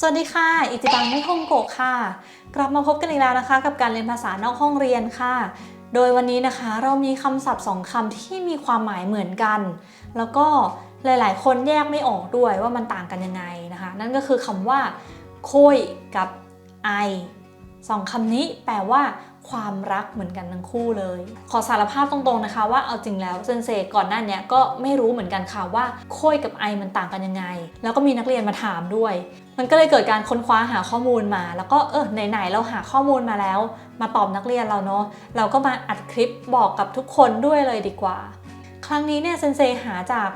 สวัสดีค่ะ อิจิบังไม่ฮงโกค่ะ กลับมาพบกันอีกแล้วนะคะ กับการเรียนภาษานอกห้องเรียนค่ะ โดยวันนี้นะคะเรามีคำศัพท์สองคำที่มีความหมายเหมือนกัน แล้วก็หลาย ๆ คนแยกไม่ออกด้วยว่ามันต่างกันยังไงนะคะ นั่นก็คือคำว่าโคยกับไอสองคำนี้แปลว่า ความรักเหมือนกันทั้งคู่เลย ขอสารภาพตรงๆนะคะ ว่าเอาจริงแล้วเซนเซก่อนหน้านี้ก็ไม่รู้เหมือนกันค่ะว่าโค้ยกับไอมันต่างกันยังไง แล้วก็มีนักเรียนมาถามด้วย มันก็เลยเกิดการค้นคว้าหาข้อมูลมา แล้วก็เออไหนๆเราหาข้อมูลมาแล้ว มาตอบนักเรียนเราเนาะเราก็มาอัดคลิปบอกกับทุกคนด้วยเลยดีกว่า ครั้งนี้เนี่ยเซนเซหาจาก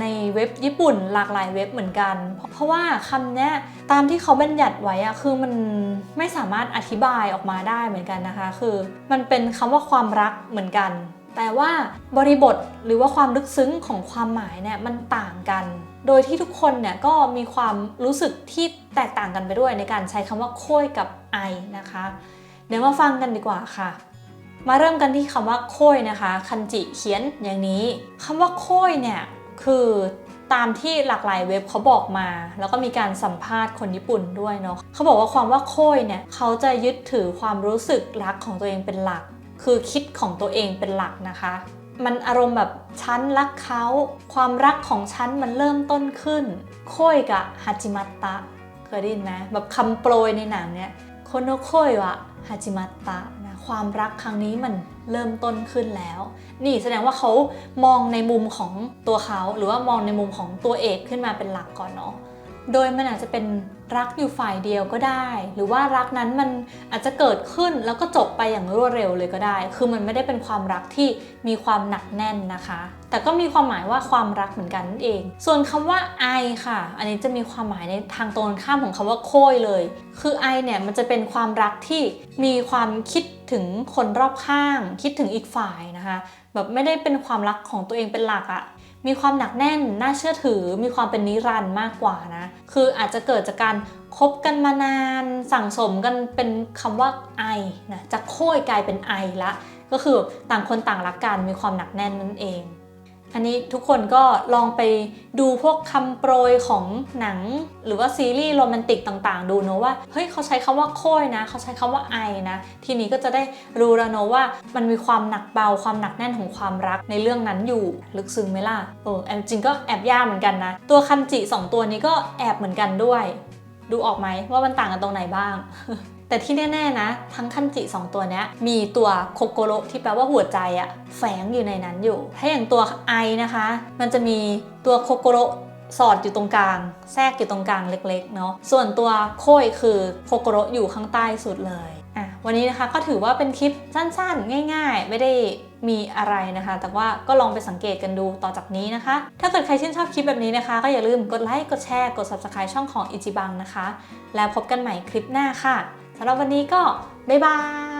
ในเว็บญี่ปุ่นหลากหลายเว็บเหมือนกัน เพราะว่าคำเนี้ยตามที่เขาบัญญัติไว้อะคือมันไม่สามารถอธิบายออกมาได้เหมือนกันนะคะ คือมันเป็นคำว่าความรักเหมือนกัน แต่ว่าบริบทหรือว่าความลึกซึ้งของความหมายเนี่ยมันต่างกัน โดยที่ทุกคนเนี่ยก็มีความรู้สึกที่แตกต่างกันไปด้วยในการใช้คำว่าโค้ยกับไอนะคะ เดี๋ยวมาฟังกันดีกว่าค่ะมาเริ่มกันที่คำว่าโค้ยนะคะ คันจิเขียนอย่างนี้คำว่าโค้ยเนี่ย คือตามที่หลากหลายเว็บเขาบอกมา แล้วก็มีการสัมภาษณ์คนญี่ปุ่นด้วยเนาะเขาบอกว่าความว่าโค้ยเนี่ยเขาจะยึดถือความรู้สึกรักของตัวเองเป็นหลัก คือคิดของตัวเองเป็นหลักนะคะ มันอารมณ์แบบฉันรักเขาความรักของฉันมันเริ่มต้นขึ้น โค้ยกับฮัจิมัตตะเคยได้ยินไหมแบบคำโปรยในหนังเนี่ยโคโนโคยวะฮาจิมัตตะ ความรักครั้งนี้มันเริ่มต้นขึ้นแล้ว นี่แสดงว่าเขามองในมุมของตัวเขา หรือว่ามองในมุมของตัวเอกขึ้นมาเป็นหลักก่อนเนาะโดยมันอาจจะเป็น รักอยู่ฝ่ายเดียวก็ได้ หรือว่ารักนั้นมันอาจจะเกิดขึ้นแล้วก็จบไปอย่างรวดเร็วเลยก็ได้ คือมันไม่ได้เป็นความรักที่มีความหนักแน่นนะคะ แต่ก็มีความหมายว่าความรักเหมือนกันนั่นเอง ส่วนคำว่าไอค่ะ อันนี้จะมีความหมายในทางตรงกันข้ามของคำว่าโค้ยเลย คือไอเนี่ยมันจะเป็นความรักที่มีความคิดถึงคนรอบข้าง คิดถึงอีกฝ่ายนะคะ แบบไม่ได้เป็นความรักของตัวเองเป็นหลักอะ มีความหนักแน่น น่าเชื่อถือ มีความเป็นนิรันดร์มากกว่านะ คืออาจจะเกิดจากการคบกันมานาน สั่งสมกันเป็นคำว่าไอนะจากโค้ยกลายเป็นไอละ ก็คือต่างคนต่างรักกัน มีความหนักแน่นนั่นเอง อันนี้ทุกคนก็ลองไปดูพวกคำโปรยของหนัง หรือว่าซีรีส์โรแมนติกต่างๆ ดูเนอะว่าเฮ้ยเขาใช้คำว่าโค้ยนะ เขาใช้คำว่าไอนะ ทีนี้ก็จะได้รู้แล้วเนอะว่ามันมีความหนักเบาความหนักแน่นของความรักในเรื่องนั้นอยู่ลึกซึ้งไหมล่ะเออแอบจริงก็แอบยากเหมือนกันนะ ตัวคันจิสองตัวนี้ก็แอบเหมือนกันด้วย ดูออกไหมว่ามันต่างกันตรงไหนบ้าง แต่ที่แน่ๆนะ ทั้งคันจิ 2 ตัวนี้มีตัวโคโกโรที่แปลว่าหัวใจอะแฝงอยู่ในนั้นอยู่ ถ้าอย่างตัวไอนะคะ มันจะมีตัวโคโกโรสอดอยู่ตรงกลาง แทรกอยู่ตรงกลางเล็กๆเนาะส่วนตัวโค้ยคือโคโกโรอยู่ข้างใต้สุดเลยอะวันนี้นะคะก็ถือว่าเป็นคลิปสั้นๆ ง่าย ๆ ไม่ได้มีอะไรนะคะ แต่ว่าก็ลองไปสังเกตกันดูต่อจากนี้นะคะ ถ้าเกิดใครชื่นชอบคลิปแบบนี้นะคะ ก็อย่าลืมกดไลค์กดแชร์กด subscribe ช่องของอิจิบังนะคะ แล้วพบกันใหม่คลิปหน้าค่ะ สำหรับวันนี้ก็บ๊ายบาย